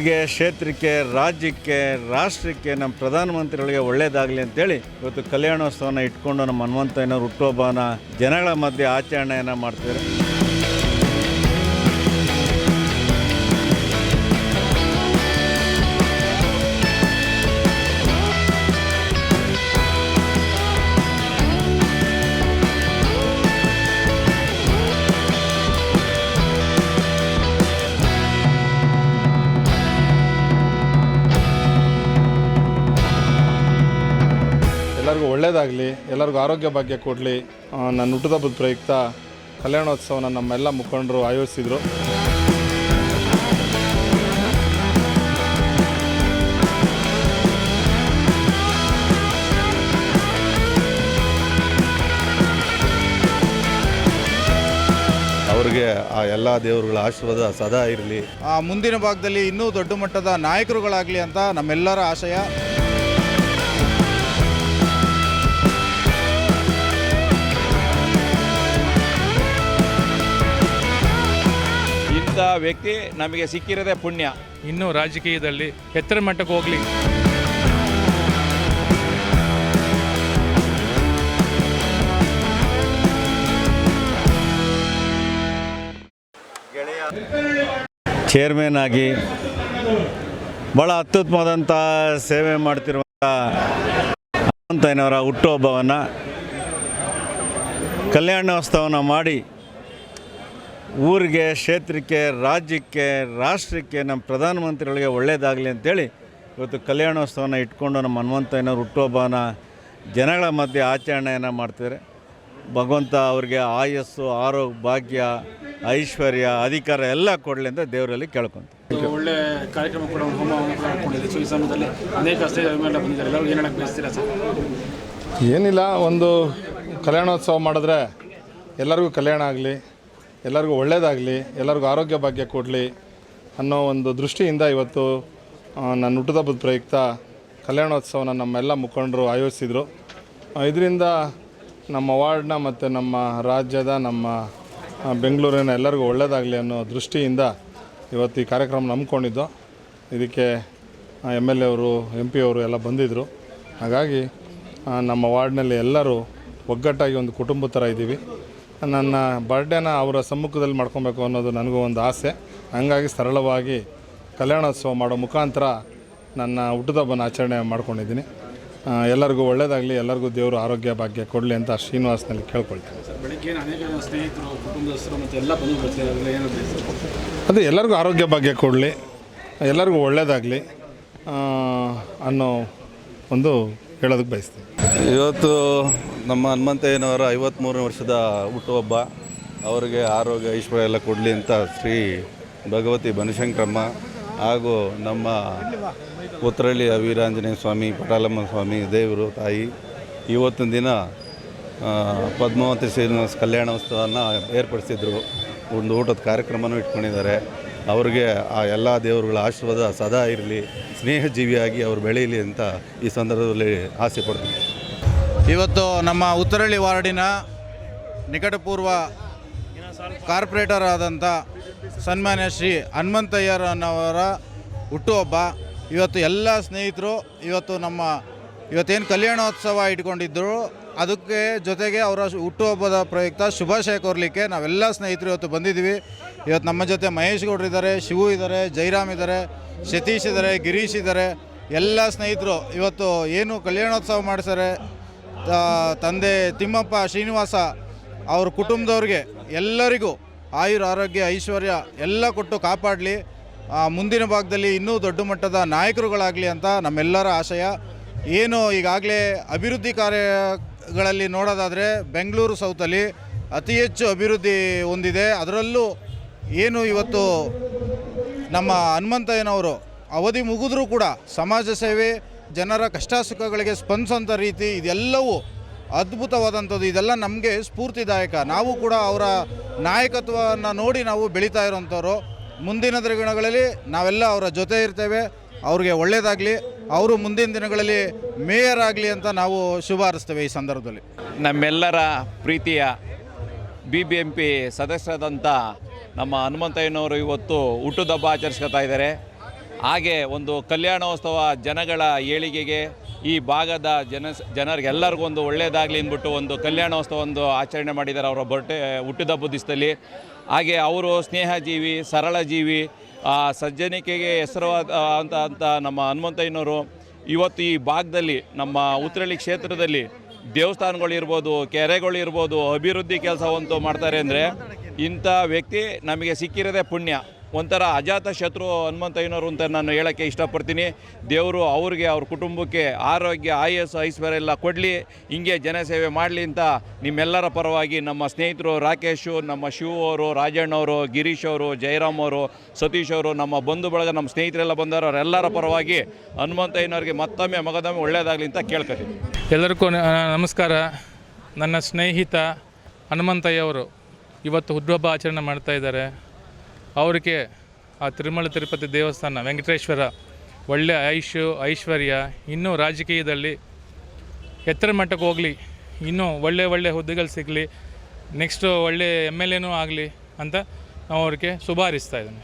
ಊರಿಗೆ ಕ್ಷೇತ್ರಕ್ಕೆ, ರಾಜ್ಯಕ್ಕೆ, ರಾಷ್ಟ್ರಕ್ಕೆ, ನಮ್ಮ ಪ್ರಧಾನಮಂತ್ರಿಗಳಿಗೆ ಒಳ್ಳೆಯದಾಗಲಿ ಅಂತೇಳಿ ಇವತ್ತು ಕಲ್ಯಾಣೋತ್ಸವನ ಇಟ್ಕೊಂಡು ನಮ್ಮ ಹನುಮಂತಯ್ಯನವ್ರ ಹುಟ್ಟುಹಬ್ಬನ ಜನಗಳ ಮಧ್ಯೆ ಆಚರಣೆಯನ್ನು ಮಾಡ್ತಿದ್ದಾರೆ. ಎಲ್ಲರಿಗೂ ಒಳ್ಳೆಯದಾಗಲಿ ಎಲ್ಲರಿಗೂ ಆರೋಗ್ಯ ಭಾಗ್ಯ ಕೊಡಲಿ. ನನ್ನ ಹುಟ್ಟುದಬ್ಬದ ಪ್ರಯುಕ್ತ ಕಲ್ಯಾಣೋತ್ಸವನ ನಮ್ಮೆಲ್ಲ ಮುಖಂಡರು ಆಯೋಜಿಸಿದರು. ಅವರಿಗೆ ಆ ಎಲ್ಲ ದೇವರುಗಳ ಆಶೀರ್ವಾದ ಸದಾ ಇರಲಿ. ಆ ಮುಂದಿನ ಭಾಗದಲ್ಲಿ ಇನ್ನೂ ದೊಡ್ಡ ಮಟ್ಟದ ನಾಯಕರುಗಳಾಗಲಿ ಅಂತ ನಮ್ಮೆಲ್ಲರ ಆಶಯ. ವ್ಯಕ್ತಿ ನಮಗೆ ಸಿಕ್ಕಿರೋದೇ ಪುಣ್ಯ. ಇನ್ನೂ ರಾಜಕೀಯದಲ್ಲಿ ಎತ್ತರ ಮಟ್ಟಕ್ಕೆ ಹೋಗಲಿ. ಚೇರ್ಮನ್ ಆಗಿ ಭಾಳ ಅತ್ಯುತ್ತಮವಾದಂಥ ಸೇವೆ ಮಾಡ್ತಿರುವಂಥ ಹನುಮಂತಯ್ಯನವರ ಹುಟ್ಟುಹಬ್ಬವನ್ನು ಕಲ್ಯಾಣೋತ್ಸವನ ಮಾಡಿ ಊರಿಗೆ ಕ್ಷೇತ್ರಕ್ಕೆ ರಾಜ್ಯಕ್ಕೆ ರಾಷ್ಟ್ರಕ್ಕೆ ನಮ್ಮ ಪ್ರಧಾನಮಂತ್ರಿಗಳಿಗೆ ಒಳ್ಳೆಯದಾಗಲಿ ಅಂತೇಳಿ ಇವತ್ತು ಕಲ್ಯಾಣೋತ್ಸವನ ಇಟ್ಕೊಂಡು ನಮ್ಮ ಹನುಮಂತಯ್ಯನವ್ರ ಹುಟ್ಟುಹಬ್ಬನ ಜನಗಳ ಮಧ್ಯೆ ಆಚರಣೆಯನ್ನು ಮಾಡ್ತಿದ್ದಾರೆ. ಭಗವಂತ ಅವ್ರಿಗೆ ಆಯಸ್ಸು ಆರೋಗ್ಯ ಭಾಗ್ಯ ಐಶ್ವರ್ಯ ಅಧಿಕಾರ ಎಲ್ಲ ಕೊಡಲಿ ಅಂತ ದೇವರಲ್ಲಿ ಕೇಳ್ಕೊಂತ ಒಳ್ಳೆ ಕಾರ್ಯಕ್ರಮ ಕೂಡ ಸೊ ಈ ಸಮಯದಲ್ಲಿ ಅನೇಕ ಬಂದಿದ್ದಾರೆ. ಏನಿಲ್ಲ ಒಂದು ಕಲ್ಯಾಣೋತ್ಸವ ಮಾಡಿದ್ರೆ ಎಲ್ಲರಿಗೂ ಕಲ್ಯಾಣ ಆಗಲಿ. ಎಲ್ಲರಿಗೂ ಒಳ್ಳೆಯದಾಗಲಿ ಎಲ್ಲರಿಗೂ ಆರೋಗ್ಯ ಭಾಗ್ಯ ಕೊಡಲಿ ಅನ್ನೋ ಒಂದು ದೃಷ್ಟಿಯಿಂದ ಇವತ್ತು ನನ್ನ ಹುಟ್ಟುಹಬ್ಬದ ಪ್ರಯುಕ್ತ ಕಲ್ಯಾಣೋತ್ಸವನ ನಮ್ಮೆಲ್ಲ ಮುಖಂಡರು ಆಯೋಜಿಸಿದರು. ಇದರಿಂದ ನಮ್ಮ ವಾರ್ಡ್ನ ಮತ್ತು ನಮ್ಮ ರಾಜ್ಯದ, ನಮ್ಮ ಬೆಂಗಳೂರಿನ ಎಲ್ಲರಿಗೂ ಒಳ್ಳೆಯದಾಗಲಿ ಅನ್ನೋ ದೃಷ್ಟಿಯಿಂದ ಇವತ್ತು ಈ ಕಾರ್ಯಕ್ರಮ ನಂಬ್ಕೊಂಡಿದ್ದು. ಇದಕ್ಕೆ ಎಂ ಎಲ್ ಎ ಅವರು, ಎಂ ಪಿ ಅವರು ಎಲ್ಲ ಬಂದಿದ್ದರು ಹಾಗಾಗಿ ನಮ್ಮ ವಾರ್ಡ್ನಲ್ಲಿ ಎಲ್ಲರೂ ಒಗ್ಗಟ್ಟಾಗಿ ಒಂದು ಕುಟುಂಬ ಥರ ಇದ್ದೀವಿ. ನನ್ನ ಬರ್ಡೇನ ಅವರ ಸಮ್ಮುಖದಲ್ಲಿ ಮಾಡ್ಕೊಬೇಕು ಅನ್ನೋದು ನನಗೂ ಒಂದು ಆಸೆ. ಹಂಗಾಗಿ ಸರಳವಾಗಿ ಕಲ್ಯಾಣೋತ್ಸವ ಮಾಡೋ ಮುಖಾಂತರ ನನ್ನ ಹುಟ್ಟುಹಬ್ಬನ ಆಚರಣೆ ಮಾಡ್ಕೊಂಡಿದ್ದೀನಿ. ಎಲ್ಲರಿಗೂ ಒಳ್ಳೆಯದಾಗಲಿ ಎಲ್ಲರಿಗೂ ದೇವರು ಆರೋಗ್ಯ ಭಾಗ್ಯ ಕೊಡಲಿ ಅಂತ ಶ್ರೀನಿವಾಸನಲ್ಲಿ ಕೇಳ್ಕೊಳ್ತೀನಿ. ಸರ್ ಬೆಳಗ್ಗೆ ಅನೇಕ ಜನ ಸ್ನೇಹಿತರು ಕುಟುಂಬದಸ್ಥರು ಮತ್ತು ಎಲ್ಲ ಬಂದು ಬರ್ತಿದ್ದಾರೆ ಏನು ಬಯಸ್ತಾರೆ ಅದೇ ಎಲ್ಲರಿಗೂ ಆರೋಗ್ಯ ಭಾಗ್ಯ ಕೊಡಲಿ ಎಲ್ಲರಿಗೂ ಒಳ್ಳೆಯದಾಗಲಿ ಅನ್ನೋ ಒಂದು ಹೇಳೋದಕ್ಕೆ ಬಯಸ್ತೀನಿ. ಇವತ್ತು ನಮ್ಮ ಹನುಮಂತಯ್ಯನವರ ಐವತ್ತ್ಮೂರನೇ ವರ್ಷದ ಹುಟ್ಟುಹಬ್ಬ. ಅವರಿಗೆ ಆರೋಗ್ಯ ಐಶ್ವರ್ಯ ಎಲ್ಲ ಕೊಡಲಿ ಅಂತ ಶ್ರೀ ಭಗವತಿ ಬನಶಂಕರಮ್ಮ ಹಾಗೂ ನಮ್ಮ ಉತ್ತರಳ್ಳಿಯ ವೀರಾಂಜನೇಯ ಸ್ವಾಮಿ, ಪಟಾಲಮ್ಮ ಸ್ವಾಮಿ, ದೇವರು, ತಾಯಿ. ಇವತ್ತಿನ ದಿನ ಪದ್ಮಾವತಿ ಶ್ರೀನಿವಾಸ ಕಲ್ಯಾಣೋತ್ಸವನ ಏರ್ಪಡಿಸಿದ್ರು. ಒಂದು ಊಟದ ಕಾರ್ಯಕ್ರಮನೂ ಇಟ್ಕೊಂಡಿದ್ದಾರೆ. ಅವರಿಗೆ ಆ ಎಲ್ಲ ದೇವರುಗಳ ಆಶೀರ್ವಾದ ಸದಾ ಇರಲಿ. ಸ್ನೇಹಜೀವಿಯಾಗಿ ಅವರು ಬೆಳೀಲಿ ಅಂತ ಈ ಸಂದರ್ಭದಲ್ಲಿ ಆಸೆ ಪಡ್ತೀನಿ. ಇವತ್ತು ನಮ್ಮ ಉತ್ತರಳ್ಳಿ ವಾರ್ಡಿನ ನಿಕಟಪೂರ್ವ ಕಾರ್ಪೊರೇಟರ್ ಆದಂಥ ಸನ್ಮಾನ್ಯ ಶ್ರೀ ಹನುಮಂತಯ್ಯರನ್ನವರ ಹುಟ್ಟುಹಬ್ಬ. ಇವತ್ತು ಎಲ್ಲ ಸ್ನೇಹಿತರು, ಇವತ್ತು ನಮ್ಮ ಇವತ್ತೇನು ಕಲ್ಯಾಣೋತ್ಸವ ಇಟ್ಕೊಂಡಿದ್ದರು ಅದಕ್ಕೆ ಜೊತೆಗೆ ಅವರ ಹುಟ್ಟುಹಬ್ಬದ ಪ್ರಯುಕ್ತ ಶುಭಾಶಯ ಕೋರಲಿಕ್ಕೆ ನಾವೆಲ್ಲ ಸ್ನೇಹಿತರು ಇವತ್ತು ಬಂದಿದ್ದೀವಿ. ಇವತ್ತು ನಮ್ಮ ಜೊತೆ ಮಹೇಶ್ ಗೌಡ್ರು ಇದ್ದಾರೆ, ಶಿವು ಇದ್ದಾರೆ, ಜೈರಾಮ್ ಇದ್ದಾರೆ, ಸತೀಶ್ ಇದ್ದಾರೆ, ಗಿರೀಶ್ ಇದ್ದಾರೆ. ಎಲ್ಲ ಸ್ನೇಹಿತರು ಇವತ್ತು ಏನು ಕಲ್ಯಾಣೋತ್ಸವ ಮಾಡಿಸ್ತಾರೆ ತಂದೆ ತಿಮ್ಮಪ್ಪ ಶ್ರೀನಿವಾಸ ಅವ್ರ ಕುಟುಂಬದವ್ರಿಗೆ ಎಲ್ಲರಿಗೂ ಆಯುರ್ ಆರೋಗ್ಯ, ಐಶ್ವರ್ಯ ಎಲ್ಲ ಕೊಟ್ಟು ಕಾಪಾಡಲಿ. ಮುಂದಿನ ಭಾಗದಲ್ಲಿ ಇನ್ನೂ ದೊಡ್ಡ ಮಟ್ಟದ ನಾಯಕರುಗಳಾಗಲಿ ಅಂತ ನಮ್ಮೆಲ್ಲರ ಆಶಯ. ಏನು ಈಗಾಗಲೇ ಅಭಿವೃದ್ಧಿ ಕಾರ್ಯಗಳಲ್ಲಿ ನೋಡೋದಾದರೆ ಬೆಂಗಳೂರು ಸೌತಲ್ಲಿ ಅತಿ ಹೆಚ್ಚು ಅಭಿವೃದ್ಧಿ ಹೊಂದಿದೆ. ಅದರಲ್ಲೂ ಏನು ಇವತ್ತು ನಮ್ಮ ಹನುಮಂತಯ್ಯನವರು ಅವಧಿ ಮುಗಿದ್ರೂ ಕೂಡ ಸಮಾಜ ಸೇವೆ ಜನರ ಕಷ್ಟ ಸುಖಗಳಿಗೆ ಸ್ಪಂದಿಸುವಂಥ ರೀತಿ ಇದೆಲ್ಲವೂ ಅದ್ಭುತವಾದಂಥದ್ದು. ಇದೆಲ್ಲ ನಮಗೆ ಸ್ಫೂರ್ತಿದಾಯಕ. ನಾವು ಕೂಡ ಅವರ ನಾಯಕತ್ವವನ್ನು ನೋಡಿ ನಾವು ಬೆಳೀತಾ ಇರೋವಂಥವ್ರು. ಮುಂದಿನ ದಿನಗಳಲ್ಲಿ ನಾವೆಲ್ಲ ಅವರ ಜೊತೆ ಇರ್ತೇವೆ. ಅವ್ರಿಗೆ ಒಳ್ಳೆಯದಾಗಲಿ ಅವರು ಮುಂದಿನ ದಿನಗಳಲ್ಲಿ ಮೇಯರ್ ಆಗಲಿ ಅಂತ ನಾವು ಶುಭ ಹಾರಿಸ್ತೇವೆ ಈ ಸಂದರ್ಭದಲ್ಲಿ. ನಮ್ಮೆಲ್ಲರ ಪ್ರೀತಿಯ ಬಿ ಬಿ ಎಂ ಪಿ ಸದಸ್ಯರಾದಂಥ ನಮ್ಮ ಹನುಮಂತಯ್ಯನವರು ಇವತ್ತು ಹುಟ್ಟುದಬ್ಬ ಆಚರಿಸ್ಕೊತಾ ಇದ್ದಾರೆ. ಹಾಗೆ ಒಂದು ಕಲ್ಯಾಣೋತ್ಸವ ಜನಗಳ ಏಳಿಗೆಗೆ ಈ ಭಾಗದ ಜನ ಜನರಿಗೆಲ್ಲರಿಗೂ ಒಂದು ಒಳ್ಳೆಯದಾಗಲಿ ಅಂದ್ಬಿಟ್ಟು ಒಂದು ಕಲ್ಯಾಣೋತ್ಸವ ಒಂದು ಆಚರಣೆ ಮಾಡಿದ್ದಾರೆ ಅವರ ಬೊಟ್ಟೆ, ಹುಟ್ಟಿದ ಬುದ್ಧಿಸ್ತಲ್ಲಿ ಹಾಗೆ ಅವರು ಸ್ನೇಹಜೀವಿ ಸರಳ ಜೀವಿ ಸಜ್ಜನಿಕೆಗೆ ಹೆಸರುವಾದ ಅಂತ ಅಂತ ನಮ್ಮ ಹನುಮಂತಯ್ಯನವರು ಇವತ್ತು ಈ ಭಾಗದಲ್ಲಿ ನಮ್ಮ ಉತ್ತರಳ್ಳಿ ಕ್ಷೇತ್ರದಲ್ಲಿ ದೇವಸ್ಥಾನಗಳಿರ್ಬೋದು, ಕೆರೆಗಳಿರ್ಬೋದು, ಅಭಿವೃದ್ಧಿ ಕೆಲಸವಂತೂ ಮಾಡ್ತಾರೆ ಅಂದರೆ ಇಂಥ ವ್ಯಕ್ತಿ ನಮಗೆ ಸಿಕ್ಕಿರೋದೇ ಪುಣ್ಯ. ಒಂಥರ ಅಜಾತ ಶತ್ರು ಹನುಮಂತಯ್ಯನವರು ಅಂತ ನಾನು ಹೇಳೋಕ್ಕೆ ಇಷ್ಟಪಡ್ತೀನಿ. ದೇವರು ಅವ್ರಿಗೆ, ಅವ್ರ ಕುಟುಂಬಕ್ಕೆ ಆರೋಗ್ಯ, ಆಯಸ್ಸು, ಐಶ್ವರ್ಯ ಎಲ್ಲ ಕೊಡಲಿ. ಹಿಂಗೆ ಜನಸೇವೆ ಮಾಡಲಿ ಅಂತ ನಿಮ್ಮೆಲ್ಲರ ಪರವಾಗಿ ನಮ್ಮ ಸ್ನೇಹಿತರು ರಾಕೇಶು, ನಮ್ಮ ಶಿವ ಅವರು ರಾಜಣ್ಣವರು ಗಿರೀಶ್ ಅವರು ಜಯರಾಮ್ ಅವರು, ಸತೀಶ್ ಅವರು, ನಮ್ಮ ಬಂಧು ಬಳಗ, ನಮ್ಮ ಸ್ನೇಹಿತರೆಲ್ಲ ಬಂದವರು, ಅವರೆಲ್ಲರ ಪರವಾಗಿ ಹನುಮಂತಯ್ಯನವ್ರಿಗೆ ಮತ್ತೊಮ್ಮೆ ಮಗದೊಮ್ಮೆ ಒಳ್ಳೆಯದಾಗಲಿ ಅಂತ ಕೇಳ್ಕೊತೀನಿ. ಎಲ್ಲರಿಗೂ ನಮಸ್ಕಾರ. ನನ್ನ ಸ್ನೇಹಿತ ಹನುಮಂತಯ್ಯವರು ಇವತ್ತು ಹುಟ್ಟುಹಬ್ಬ ಆಚರಣೆ ಮಾಡ್ತಾ ಇದ್ದಾರೆ. ಅವರಿಗೆ ಆ ತಿರುಮಲ ತಿರುಪತಿ ದೇವಸ್ಥಾನ, ವೆಂಕಟೇಶ್ವರ ಒಳ್ಳೆಯ ಐಶು, ಐಶ್ವರ್ಯ ಇನ್ನೂ ರಾಜಕೀಯದಲ್ಲಿ ಎತ್ತರ ಮಟ್ಟಕ್ಕೆ ಹೋಗಲಿ, ಇನ್ನೂ ಒಳ್ಳೆ ಒಳ್ಳೆ ಹುದ್ದೆಗಳು ಸಿಗಲಿ ನೆಕ್ಸ್ಟು ಒಳ್ಳೆ ಎಂ ಎಲ್ ಎನೂ ಆಗಲಿ ಅಂತ ನಾವು ಅವ್ರಿಗೆ ಶುಭ ಹಾರೈಸ್ತಾ ಇದ್ದೀನಿ.